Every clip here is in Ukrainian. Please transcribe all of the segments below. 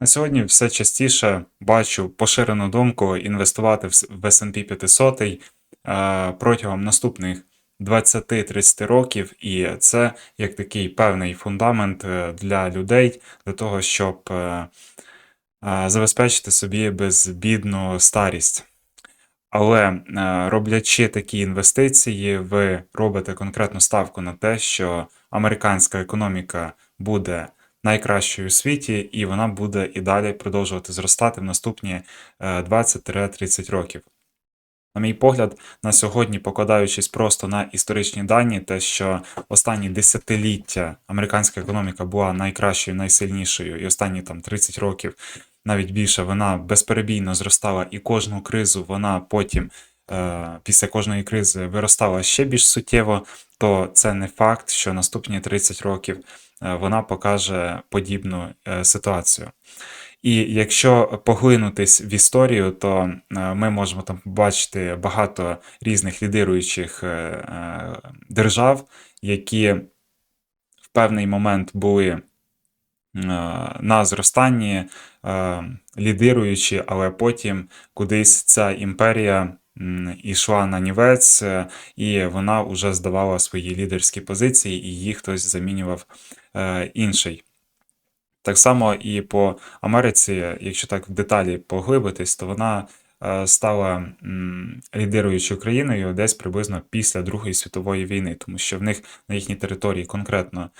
На сьогодні все частіше бачу поширену думку інвестувати в S&P 500 е, протягом наступних 20-30 років, і це як такий певний фундамент е, для людей для того, щоб е, забезпечити собі безбідну старість. Але роблячи такі інвестиції, ви робите конкретну ставку на те, що американська економіка буде найкращою у світі, і вона буде і далі продовжувати зростати в наступні е, 20-30 років. На мій погляд, на сьогодні, покладаючись просто на історичні дані, те, що останні десятиліття американська економіка була найкращою, найсильнішою, і останні там 30 років, навіть більше, вона безперебійно зростала, і кожну кризу вона потім, е, після кожної кризи, виростала ще більш суттєво, то це не факт, що наступні 30 років е, вона покаже подібну е, ситуацію. І якщо поглинутись в історію, то е, ми можемо там побачити багато різних лідируючих е, е, держав, які в певний момент були е, на зростанні, е, лідируючі, але потім кудись ця імперія ішла на нівець, е, і вона вже здавала свої лідерські позиції, і їх хтось замінював е, інший. Так само і по Америці, якщо так в деталі поглибитись, то вона е, стала лідируючою країною десь приблизно після Другої світової війни, тому що в них на їхній території конкретно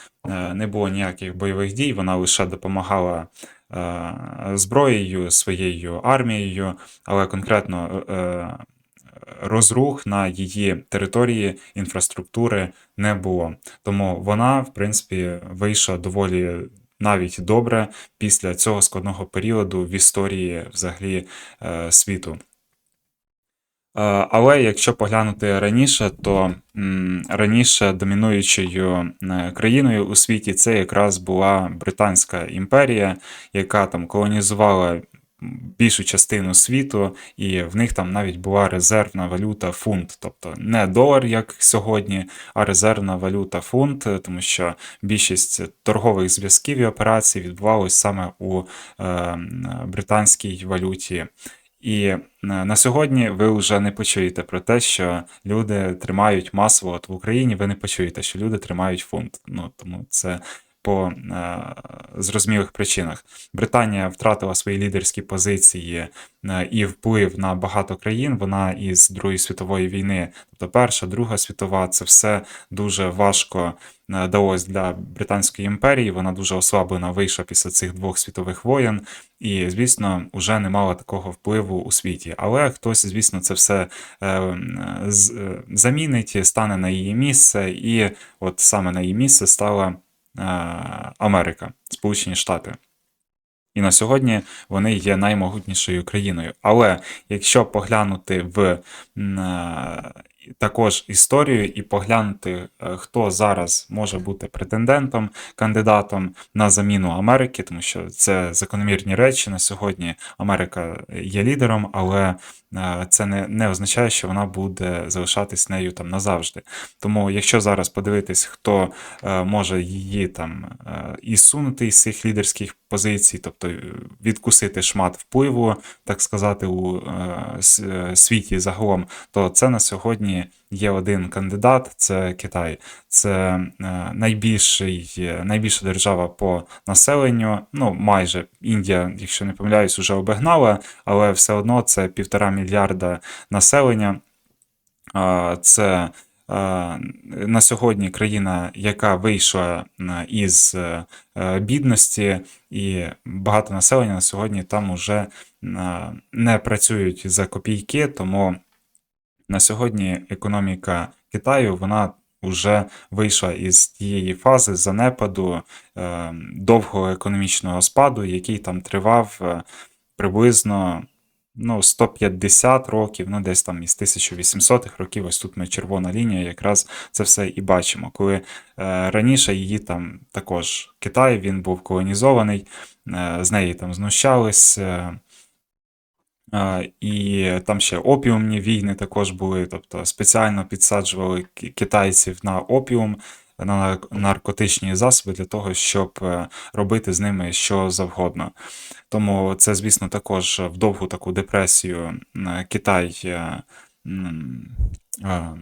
не було ніяких бойових дій, вона лише допомагала зброєю, своєю армією, але конкретно розрух на її території інфраструктури не було. Тому вона, в принципі, вийшла доволі навіть добре після цього складного періоду в історії взагалі е, світу. Е, Але якщо поглянути раніше, то раніше домінуючою країною у світі це якраз була Британська імперія, яка там колонізувала більшу частину світу, і в них там навіть була резервна валюта фунт, тобто не долар, як сьогодні, а резервна валюта фунт, тому що більшість торгових зв'язків і операцій відбувалось саме у е, британській валюті. І е, на сьогодні ви вже не почуєте про те, що люди тримають масово от в Україні. Ви не почуєте, що люди тримають фунт. Ну тому це по е, зрозумілих причинах. Британія втратила свої лідерські позиції е, і вплив на багато країн. Вона із Другої світової війни, тобто Перша, Друга світова, це все дуже важко е, далось для Британської імперії. Вона дуже ослаблена вийшла після цих двох світових воєн, і, звісно, вже не мала такого впливу у світі. Але хтось, звісно, це все е, з- е, замінить, стане на її місце, і от саме на її місце стала Америка, Сполучені Штати. І на сьогодні вони є наймогутнішою країною. Але якщо поглянути в е, також історію і поглянути, е, хто зараз може бути претендентом, кандидатом на заміну Америки, тому що це закономірні речі. На сьогодні Америка є лідером, але е, це не, не означає, що вона буде залишатись нею там назавжди. Тому, якщо зараз подивитись, хто е, може її там е, і сунути із цих лідерських позицій, тобто е, відкусити шмат впливу, так сказати, у е, е, світі загалом, то це на сьогодні є один кандидат це Китай. Це найбільший, найбільша держава по населенню. Ну, майже Індія, якщо не помиляюсь, вже обігнала, але все одно це півтора мільярда населення. Це на сьогодні країна, яка вийшла із е, е, бідності, і багато населення на сьогодні там уже не працюють за копійки, тому на сьогодні економіка Китаю вона вже вийшла із тієї фази занепаду е, довгого економічного спаду, який там тривав е, приблизно ну, 150 років, ну десь там із 1800-х років. Ось тут ми червона лінія, якраз це все і бачимо. Коли е, раніше її там також Китай він був колонізований, е, з неї там знущались. Е, І там ще опіумні війни також були, тобто спеціально підсаджували китайців на опіум, на наркотичні засоби для того, щоб е, робити з ними що завгодно. Тому це, звісно, також в довгу таку депресію Китай е, е,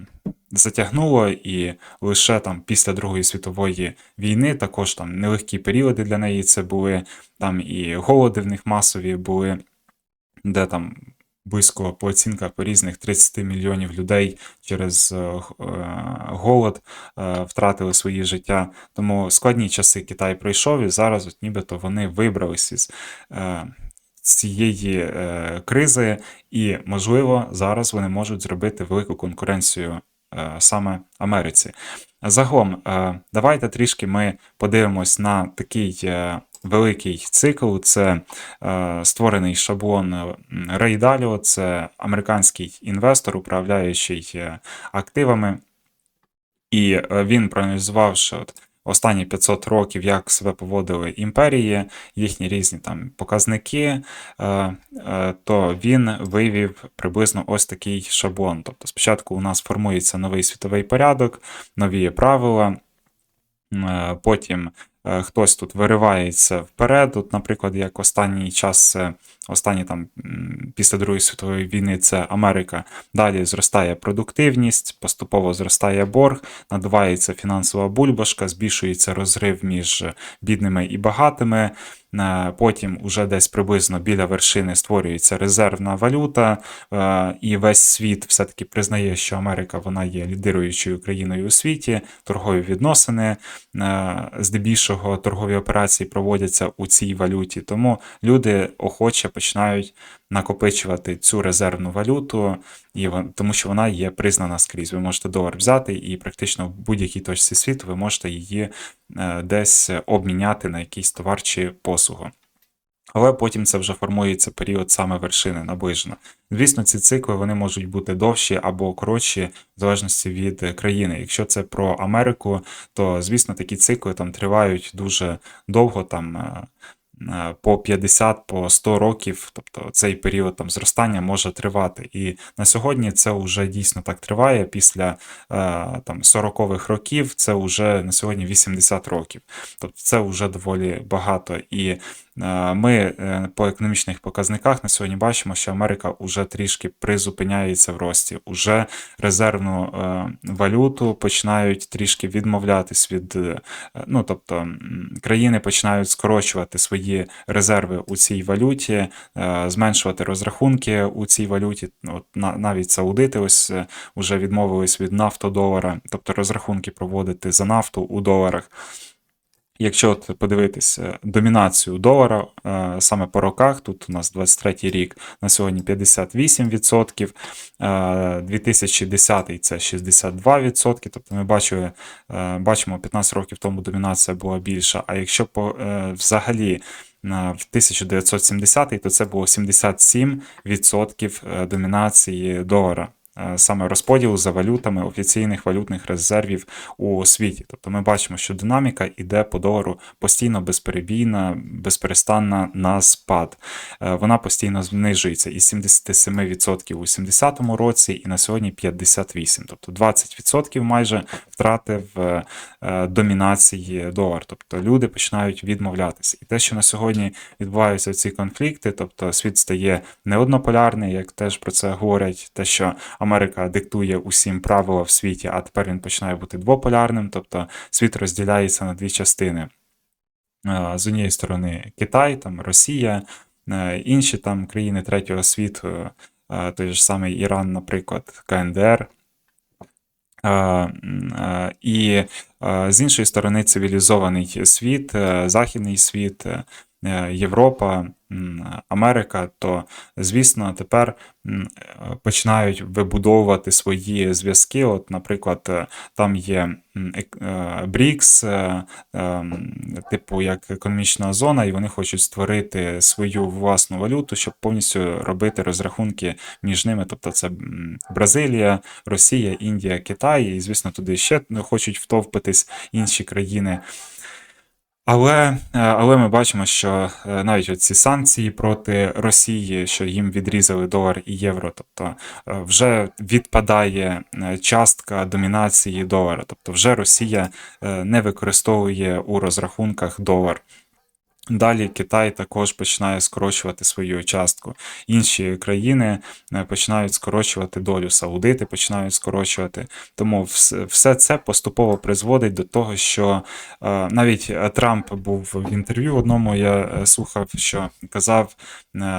затягнуло, і лише там після Другої світової війни також там нелегкі періоди для неї це були, там і голоди в них масові були, де там близько по оцінках по різних 30 мільйонів людей через е, е, голод е, втратили свої життя. Тому складні часи Китай пройшов, і зараз от нібито вони вибралися з е, цієї кризи, і, можливо, зараз вони можуть зробити велику конкуренцію саме Америці. Загалом, е, давайте трішки ми подивимось на такий е, великий цикл. Це е, створений шаблон Рейдаліо, це американський інвестор, управляючий активами. І він він що от останні 500 років, як себе поводили імперії, їхні різні там показники, е, е, то він вивів приблизно ось такий шаблон. Тобто спочатку у нас формується новий світовий порядок, нові правила, Е, Потім хтось тут виривається вперед. От, наприклад, як останній час, е, останні там після Другої світової війни, це Америка. Далі зростає продуктивність, поступово зростає борг, надувається фінансова бульбашка, збільшується розрив між бідними і багатими. Е, Потім уже десь приблизно біля вершини створюється резервна валюта, е, і весь світ все-таки признає, що Америка вона є лідируючою країною у світі, торгові відносини, е, здебільшого торгові операції проводяться у цій валюті. Тому люди охоче починають накопичувати цю резервну валюту, і тому що вона є признана скрізь. Ви можете долар взяти, і практично в будь-якій точці світу ви можете її е, десь обміняти на якийсь товар чи послугу. Але потім це вже формується період саме вершини наближено. Звісно, ці цикли вони можуть бути довші або коротші, в залежності від е, країни. Якщо це про Америку, то звісно такі цикли там тривають дуже довго, там е, е, по 50, по 100 років, тобто цей період там зростання може тривати. І на сьогодні це вже дійсно так триває. Після там 40-х років це вже на сьогодні 80 років. Тобто це вже доволі багато. І ми е, по економічних показниках на сьогодні бачимо, що Америка вже трішки призупиняється в рості. Уже резервну е, валюту починають трішки відмовлятись від, е, ну тобто країни починають скорочувати свої резерви у цій валюті, е, зменшувати розрахунки у цій валюті. От навіть саудити ось е, вже відмовились від нафтодолара, тобто розрахунки проводити за нафту у доларах. Якщо от подивитись е, домінацію долара е, саме по роках, тут у нас 23 рік на сьогодні 58%, е, 2010 це 62%, тобто ми бачили, е, бачимо 15 років тому домінація була більша. А якщо по, е, взагалі в 1970 то це було 77% е, домінації долара. Е, Саме розподілу за валютами офіційних валютних резервів у світі. Тобто ми бачимо, що динаміка йде по долару постійно безперебійна, безперестанна на спад. Е, Вона постійно знижується із 77% у 70-му році і на сьогодні 58%. Тобто 20% майже втратив е, домінації долар. Тобто люди починають відмовлятися. І те, що на сьогодні відбуваються ці конфлікти, тобто світ стає неоднополярний, як теж про це говорять, те, що Америка диктує усім правила в світі, а тепер він починає бути двополярним, тобто світ розділяється на дві частини. Е, З однієї сторони Китай, там Росія, е, інші там країни третього світу, е, той ж самий Іран, наприклад, КНДР. І з іншої сторони цивілізований світ, західний світ, Європа, Америка, то звісно тепер е, починають вибудовувати свої зв'язки. От, наприклад, е, там є е, БРІКС, е, типу як економічна зона, і вони хочуть створити свою власну валюту, щоб повністю робити розрахунки між ними. Тобто це Бразилія, Росія, Індія, Китай, і звісно, туди ще ну, хочуть втовпитись інші країни. Але, е, але ми бачимо, що е, навіть ці санкції проти Росії, що їм відрізали долар і євро, тобто е, вже відпадає частка домінації долара. Тобто вже Росія не використовує у розрахунках долар. Далі Китай також починає скорочувати свою частку. Інші країни е, починають скорочувати долю, саудити починають скорочувати. Тому все це поступово призводить до того, що е, навіть е, Трамп був в інтерв'ю одному, я слухав, що казав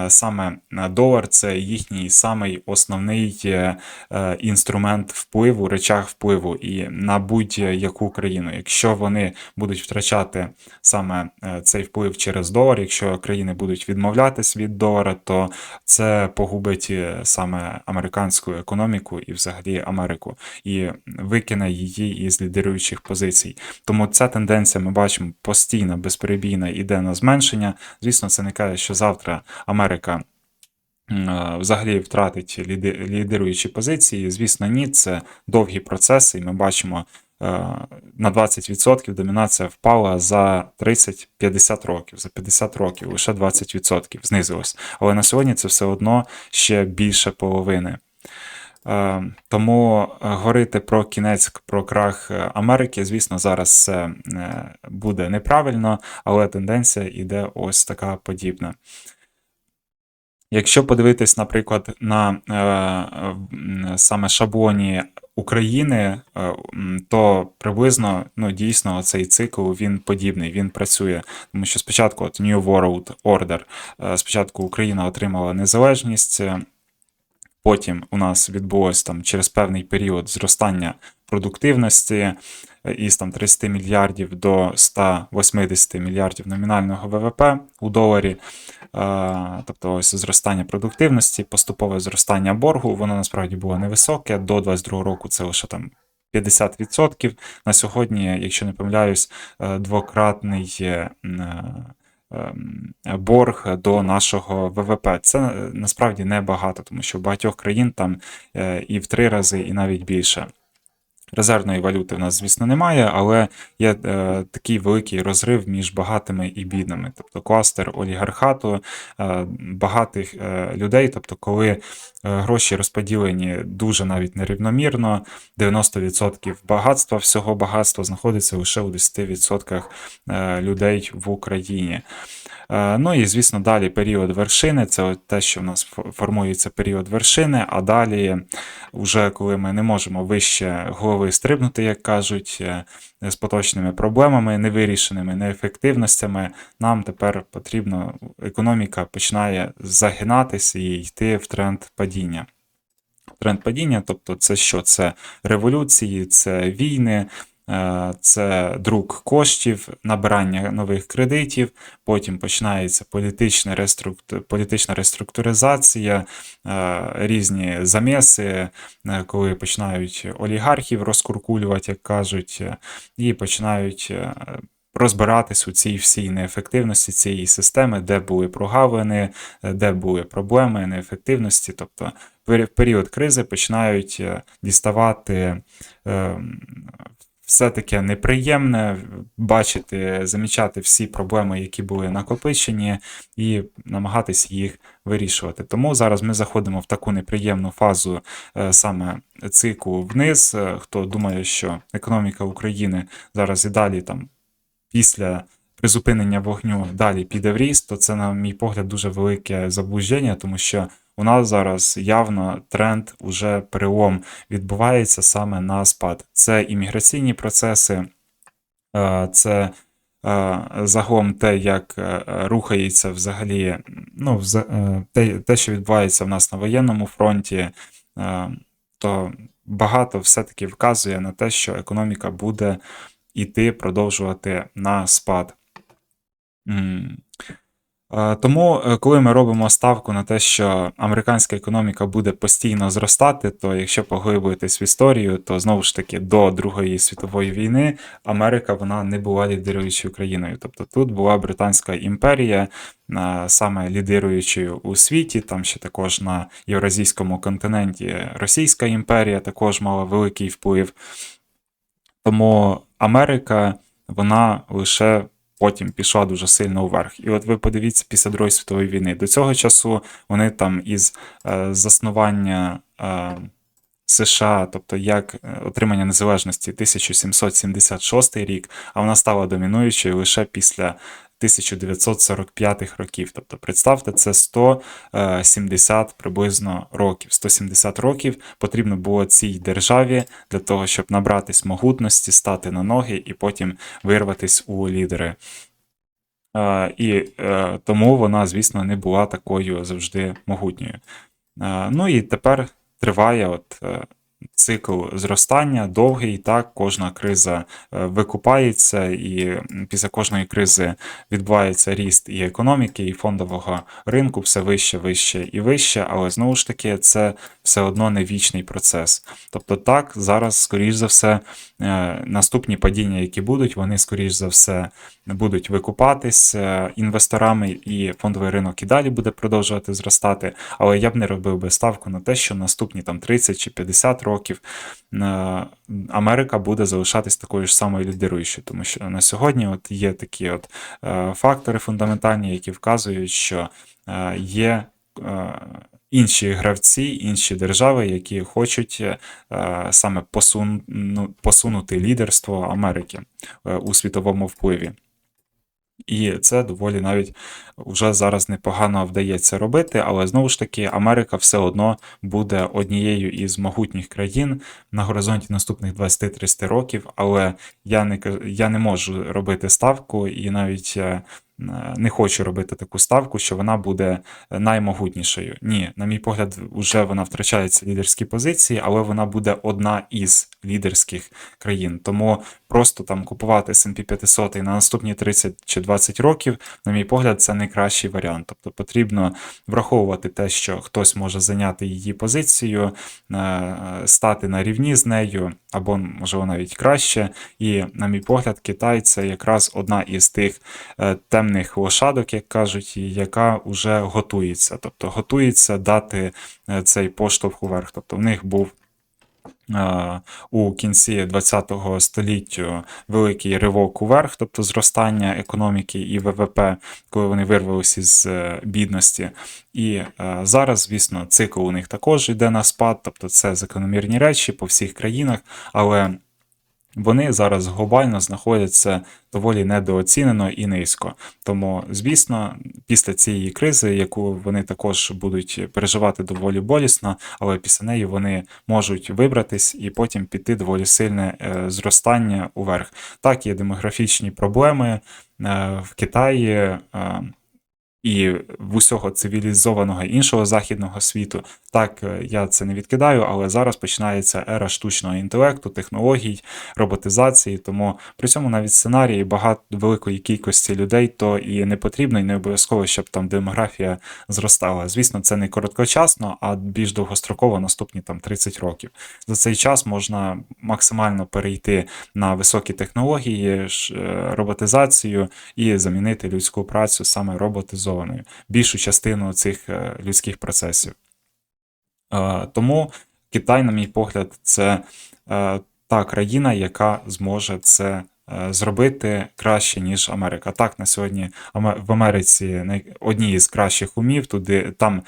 саме долар це їхній самий основний інструмент впливу, речах впливу і на будь-яку країну. Якщо вони будуть втрачати саме цей вплив через долар. Якщо країни будуть відмовлятись від долара, то це погубить саме американську економіку і взагалі Америку, і викине її із лідируючих позицій. Тому ця тенденція ми бачимо постійно, безперебійно йде на зменшення. Звісно, це не каже, що завтра Америка. е, Взагалі втратить ліди- лідируючі позиції. Звісно, ні, це довгі процеси, і ми бачимо на 20% домінація впала за 30-50 років. За 50 років лише 20% знизилось. Але на сьогодні це все одно ще більше половини. Е, Тому е, говорити про кінець, про крах е, Америки, звісно, зараз це е, буде неправильно, але тенденція іде ось така подібна. Якщо подивитись, наприклад, на е, саме шаблоні України, е, то приблизно ну, дійсно цей цикл він подібний, він працює. Тому що спочатку от New World Order, е, спочатку Україна отримала незалежність, е, потім у нас відбулось там через певний період зростання продуктивності із там 30 мільярдів до 180 мільярдів номінального ВВП у доларі. Тобто ось зростання продуктивності, поступове зростання боргу, воно насправді було невисоке. До 22 року це лише там 50%. На сьогодні, якщо не помиляюсь, е, двократний е, е, борг до нашого ВВП. Це насправді небагато, тому що в багатьох країн там і в три рази, і навіть більше. Резервної валюти в нас, звісно, немає, але є е, такий великий розрив між багатими і бідними. Тобто кластер олігархату е, багатих е, людей. Тобто, коли гроші розподілені дуже навіть нерівномірно, 90% багатства, всього багатства знаходиться лише у 10% е, людей в Україні. Е, Ну і звісно, далі період вершини це те, що в нас формується період вершини, а далі, вже коли ми не можемо вище голови стрибнути, як кажуть, е, з поточними проблемами, невирішеними неефективностями, нам тепер потрібно, економіка починає загинатися і йти в тренд падіння. Тренд падіння, тобто це що? Це революції, це війни, е, це друк коштів, набирання нових кредитів, потім починається політична, реструкту... політична реструктуризація, е, різні заміси, е, коли починають олігархів розкуркулювати, як кажуть, і починають розбиратись у цій всій неефективності цієї системи, де були прогавини, е, де були проблеми, неефективності. Тобто в період кризи починають е, діставати е, все таке неприємне, бачити, замічати всі проблеми, які були накопичені, і намагатись їх вирішувати. Тому зараз ми заходимо в таку неприємну фазу саме циклу вниз. Хто думає, що економіка України зараз і далі там після призупинення вогню далі піде в ріст, то це, на мій погляд, дуже велике заблуждення, тому що у нас зараз явно тренд, уже перелом відбувається саме на спад. Це імміграційні процеси, е, це е, загалом те, як е, рухається взагалі, ну, те, те, що відбувається в нас на воєнному фронті, то багато все-таки вказує на те, що економіка буде іти продовжувати на спад. Тому, е, коли ми робимо ставку на те, що американська економіка буде постійно зростати, то якщо поглибитись в історію, то знову ж таки до Другої світової війни Америка вона не була лідируючою країною. Тобто тут була Британська імперія, саме лідируючою у світі. Там ще також на Євразійському континенті Російська імперія також мала великий вплив. Тому Америка, вона лише потім пішла дуже сильно вверх. І от ви подивіться після Другої світової війни. До цього часу вони там із е, заснування е, США, тобто як е, отримання незалежності 1776 рік, а вона стала домінуючою лише після 1945 років. Тобто, представте, це 170 приблизно років. 170 років потрібно було цій державі для того, щоб набратись могутності, стати на ноги і потім вирватись у лідери. Е, І е, тому вона, звісно, не була такою завжди могутньою. Е, Ну і тепер триває от е, цикл зростання довгий, так, кожна криза е, викупається, і після кожної кризи відбувається ріст і економіки, і фондового ринку, все вище, вище і вище, але знову ж таки, це все одно не вічний процес. Тобто, так, зараз, скоріш за все, е, наступні падіння, які будуть, вони, скоріш за все, будуть викупатись е, інвесторами, і фондовий ринок і далі буде продовжувати зростати. Але я б не робив би ставку на те, що наступні там 30 чи 50 років е, Америка буде залишатись такою ж самою лідируючою, тому що на сьогодні от є такі от е, фактори фундаментальні, які вказують, що е, є. Інші гравці, інші держави, які хочуть саме посуну, посунути лідерство Америки у світовому впливі. І це доволі навіть вже зараз непогано вдається робити, але знову ж таки, Америка все одно буде однією із могутніх країн на горизонті наступних 20-30 років. Але я не я не можу робити ставку і навіть е, не хочу робити таку ставку, що вона буде наймогутнішою. Ні, на мій погляд, вже вона втрачає ці лідерські позиції, але вона буде одна із лідерських країн. Тому просто там купувати S&P 500 на наступні 30 чи 20 років, на мій погляд, це найкращий варіант. Тобто потрібно враховувати те, що хтось може зайняти її позицію, е, стати на рівні з нею, або можливо навіть краще. І, на мій погляд, Китай це якраз одна із тих е, темних лошадок, як кажуть, яка вже готується. Тобто готується дати е, цей поштовх уверх. Тобто в них був е, у кінці ХХ століття великий ривок уверх, тобто зростання економіки і ВВП, коли вони вирвалися з е, бідності. І зараз, звісно, цикл у них також йде на спад, тобто це закономірні речі по всіх країнах, але вони зараз глобально знаходяться доволі недооцінено і низько. Тому, звісно, після цієї кризи, яку вони також будуть переживати доволі болісно, але після неї вони можуть вибратись і потім піти доволі сильне е, зростання уверх. Так, є демографічні проблеми е, в Китаї. І в усього цивілізованого іншого західного світу. Так, е, я це не відкидаю, але зараз починається ера штучного інтелекту, технологій, роботизації. Тому при цьому навіть сценарії багато великої кількості людей то і не потрібно, і не обов'язково, щоб там демографія зростала. Звісно, це не короткочасно, а більш довгостроково наступні там 30 років. За цей час можна максимально перейти на високі технології, е, роботизацію і замінити людську працю саме роботизованою, більшу частину цих е, людських процесів. Е, Тому Китай, на мій погляд, це е, та країна, яка зможе це зробити краще, ніж Америка. Так, на сьогодні в Америці одні із кращих умів, туди там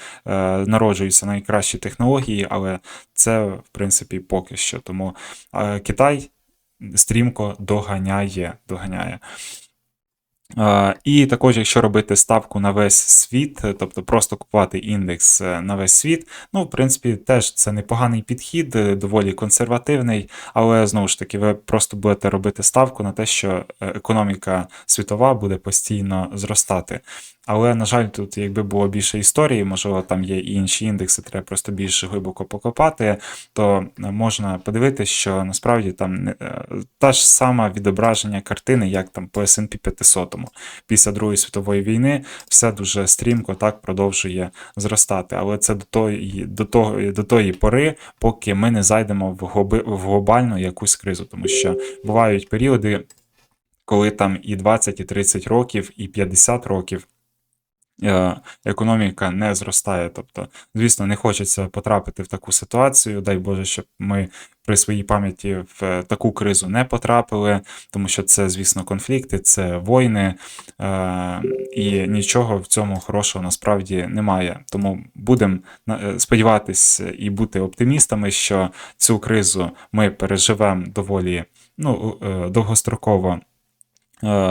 народжуються найкращі технології, але це, в принципі, поки що. Тому Китай стрімко доганяє, доганяє. І також, якщо робити ставку на весь світ, тобто просто купувати індекс е, на весь світ, ну, в принципі, теж це непоганий підхід, е, доволі консервативний, але знову ж таки, ви просто будете робити ставку на те, що е, економіка світова буде постійно зростати. Але, на жаль, тут, якби було більше історії, можливо, там є і інші індекси, треба просто більше глибоко покопати, то е, можна подивитися, що насправді там е, та ж сама відображення картини, як там по S&P 500. Після Другої світової війни все дуже стрімко так продовжує зростати. Але це до тої, до того, до тої пори, поки ми не зайдемо в, глоби, в глобальну якусь кризу, тому що бувають періоди, коли там і 20, і 30 років, і 50 років економіка не зростає. Тобто, звісно, не хочеться потрапити в таку ситуацію. Дай Боже, щоб ми при своїй пам'яті в е, таку кризу не потрапили, тому що це, звісно, конфлікти, це війни, е, і нічого в цьому хорошого насправді немає. Тому будемо сподіватися і бути оптимістами, що цю кризу ми переживемо доволі ну, е, довгостроково е,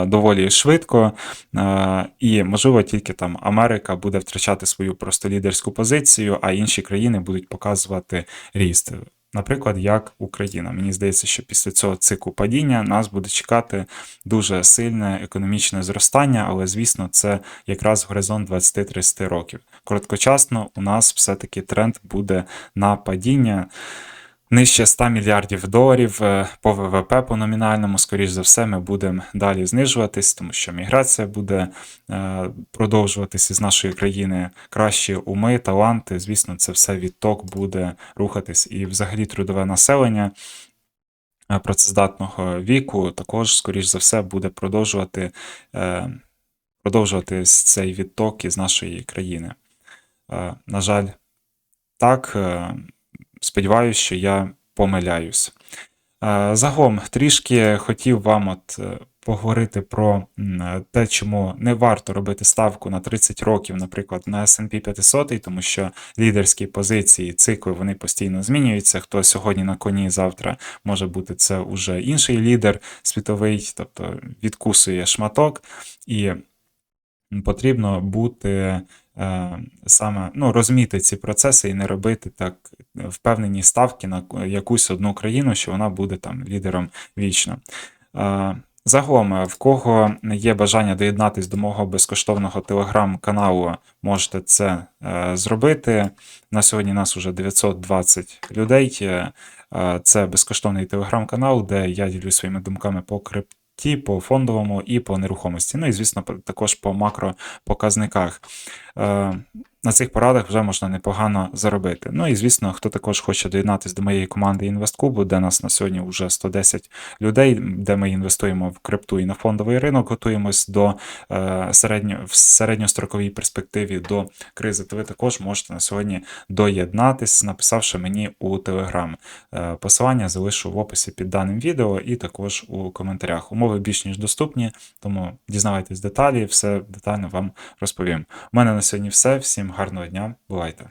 доволі швидко, е, і, можливо, тільки там Америка буде втрачати свою просто лідерську позицію, а інші країни будуть показувати ріст. Наприклад, як Україна. Мені здається, що після цього циклу падіння нас буде чекати дуже сильне економічне зростання, але, звісно, це якраз горизонт 20-30 років. Короткочасно у нас все-таки тренд буде на падіння. Нижче 100 мільярдів доларів е, по ВВП по номінальному, скоріш за все, ми будемо далі знижуватись, тому що міграція буде е, продовжуватись із нашої країни. Кращі уми, таланти. Звісно, це все відток буде рухатись. І взагалі трудове населення е, працездатного віку також, скоріш за все, буде продовжувати, продовжувати цей відток із нашої країни. На жаль, так. Е, Сподіваюсь, що я помиляюсь. Е, Загалом трішки хотів вам от е, поговорити про те, чому не варто робити ставку на 30 років, наприклад, на S&P 500, тому що лідерські позиції, цикли вони постійно змінюються. Хто сьогодні на коні, завтра може бути це уже інший лідер світовий, тобто відкусує шматок, і потрібно бути е, саме ну, розуміти ці процеси і не робити так впевнені ставки на якусь одну країну, що вона буде там лідером вічно. Е, Загалом, е, в кого є бажання доєднатись до мого безкоштовного телеграм-каналу, можете це е, зробити. На сьогодні нас вже 920 людей. Е, е, Це безкоштовний телеграм-канал, де я ділюсь своїми думками по крипті, по фондовому і по нерухомості. Ну і, звісно, також по макропоказниках. Е, На цих порадах вже можна непогано заробити. Ну і звісно, хто також хоче доєднатися до моєї команди інвестклубу, де нас на сьогодні вже 110 людей, де ми інвестуємо в крипту і на фондовий ринок, готуємось до е, середньо, в середньостроковій перспективі до кризи, то ви також можете на сьогодні доєднатись, написавши мені у Телеграм. Е, Посилання залишу в описі під даним відео і також у коментарях. Умови більш ніж доступні, тому дізнавайтесь деталі, все детально вам розповім. У мене на сьогодні все. Всім гарного дня, бувайте!